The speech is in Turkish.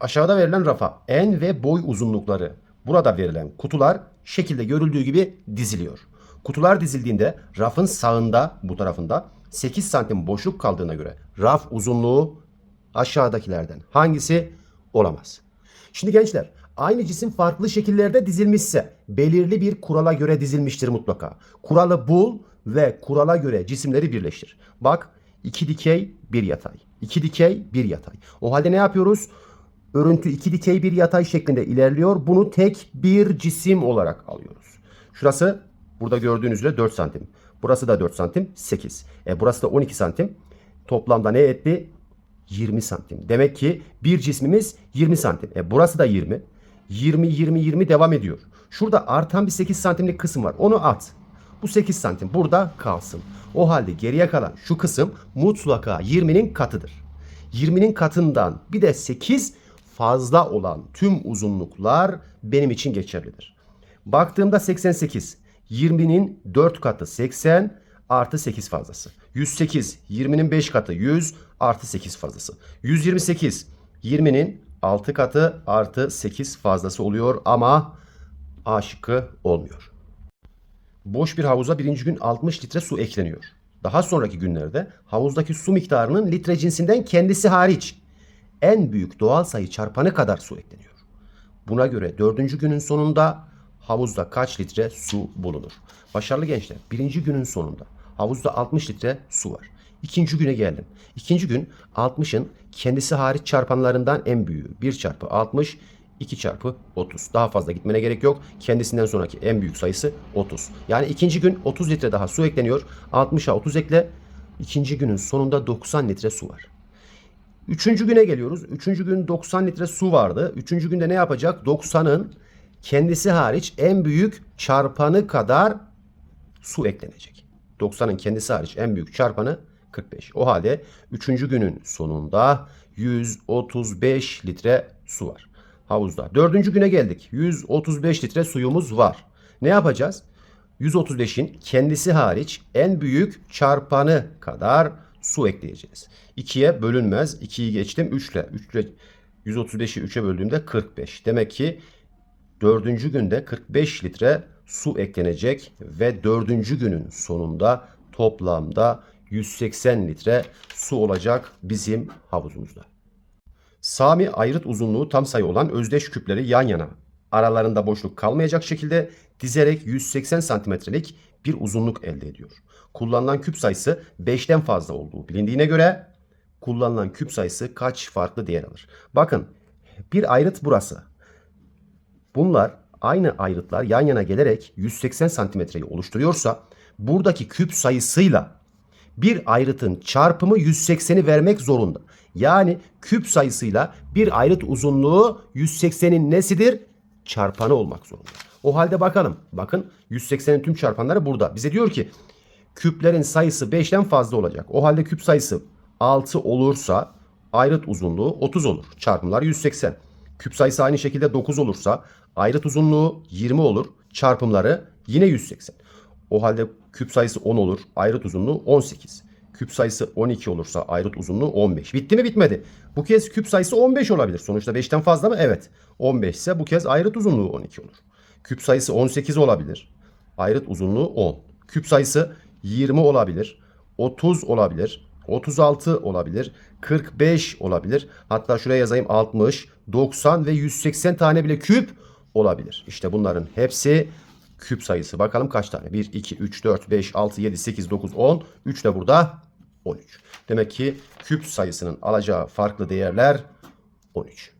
Aşağıda verilen rafa en ve boy uzunlukları burada verilen kutular şekilde görüldüğü gibi diziliyor. Kutular dizildiğinde rafın sağında bu tarafında 8 santim boşluk kaldığına göre raf uzunluğu aşağıdakilerden hangisi olamaz? Şimdi gençler aynı cisim farklı şekillerde dizilmişse belirli bir kurala göre dizilmiştir mutlaka. Kuralı bul ve kurala göre cisimleri birleştir. Bak iki dikey bir yatay. iki dikey bir yatay. O halde ne yapıyoruz? Örüntü iki dikey bir yatay şeklinde ilerliyor. Bunu tek bir cisim olarak alıyoruz. Şurası burada gördüğünüz üzere 4 santim. Burası da 4 santim 8. E burası da 12 santim. Toplamda ne etti? 20 santim. Demek ki bir cismimiz 20 santim. E burası da 20. 20, 20, 20 devam ediyor. Şurada artan bir 8 santimlik kısım var. Onu at. Bu 8 santim burada kalsın. O halde geriye kalan şu kısım mutlaka 20'nin katıdır. 20'nin katından bir de 8 fazla olan tüm uzunluklar benim için geçerlidir. Baktığımda 88. 20'nin 4 katı 80 artı 8 fazlası. 108. 20'nin 5 katı 100 artı 8 fazlası. 128. 20'nin 6 katı artı 8 fazlası oluyor ama A şıkkı olmuyor. Boş bir havuza birinci gün 60 litre su ekleniyor. Daha sonraki günlerde havuzdaki su miktarının litre cinsinden kendisi hariç en büyük doğal sayı çarpanı kadar su ekleniyor. Buna göre dördüncü günün sonunda havuzda kaç litre su bulunur? Başarılı gençler birinci günün sonunda havuzda 60 litre su var. İkinci güne geldim. İkinci gün 60'ın kendisi hariç çarpanlarından en büyüğü. 1 çarpı 60 2 çarpı 30. Daha fazla gitmene gerek yok. Kendisinden sonraki en büyük sayısı 30. Yani ikinci gün 30 litre daha su ekleniyor. 60'a 30 ekle. İkinci günün sonunda 90 litre su var. Üçüncü güne geliyoruz. Üçüncü gün 90 litre su vardı. Üçüncü günde ne yapacak? 90'ın kendisi hariç en büyük çarpanı kadar su eklenecek. 90'ın kendisi hariç en büyük çarpanı 45. O halde üçüncü günün sonunda 135 litre su var havuzda. Dördüncü güne geldik. 135 litre suyumuz var. Ne yapacağız? 135'in kendisi hariç en büyük çarpanı kadar su ekleyeceğiz. 2'ye bölünmez. 2'yi geçtim 3 ile. 3 ile 135'i 3'e böldüğümde 45. Demek ki dördüncü günde 45 litre su eklenecek ve dördüncü günün sonunda toplamda 180 litre su olacak bizim havuzumuzda. Sami ayrıt uzunluğu tam sayı olan özdeş küpleri yan yana aralarında boşluk kalmayacak şekilde dizerek 180 santimetrelik bir uzunluk elde ediyor. Kullanılan küp sayısı 5'ten fazla olduğu bilindiğine göre kullanılan küp sayısı kaç farklı değer alır? Bakın bir ayrıt burası. Bunlar aynı ayrıtlar yan yana gelerek 180 santimetreyi oluşturuyorsa buradaki küp sayısıyla bir ayrıtın çarpımı 180'i vermek zorunda. Yani küp sayısıyla bir ayrıt uzunluğu 180'in nesidir? Çarpanı olmak zorunda. O halde bakalım. Bakın 180'in tüm çarpanları burada. Bize diyor ki küplerin sayısı 5'ten fazla olacak. O halde küp sayısı 6 olursa ayrıt uzunluğu 30 olur. Çarpımlar 180. Küp sayısı aynı şekilde 9 olursa ayrıt uzunluğu 20 olur. Çarpımları yine 180. O halde küp sayısı 10 olur. Ayrıt uzunluğu 18. Küp sayısı 12 olursa ayrıt uzunluğu 15. Bitti mi bitmedi. Bu kez küp sayısı 15 olabilir. Sonuçta 5'ten fazla mı? Evet. 15 ise bu kez ayrıt uzunluğu 12 olur. Küp sayısı 18 olabilir. Ayrıt uzunluğu 10. Küp sayısı 20 olabilir. 30 olabilir. 36 olabilir. 45 olabilir. Hatta şuraya yazayım 60, 90 ve 180 tane bile küp olabilir. İşte bunların hepsi küp sayısı. Bakalım kaç tane? 1, 2, 3, 4, 5, 6, 7, 8, 9, 10. 3 de burada 13. Demek ki küp sayısının alacağı farklı değerler 13.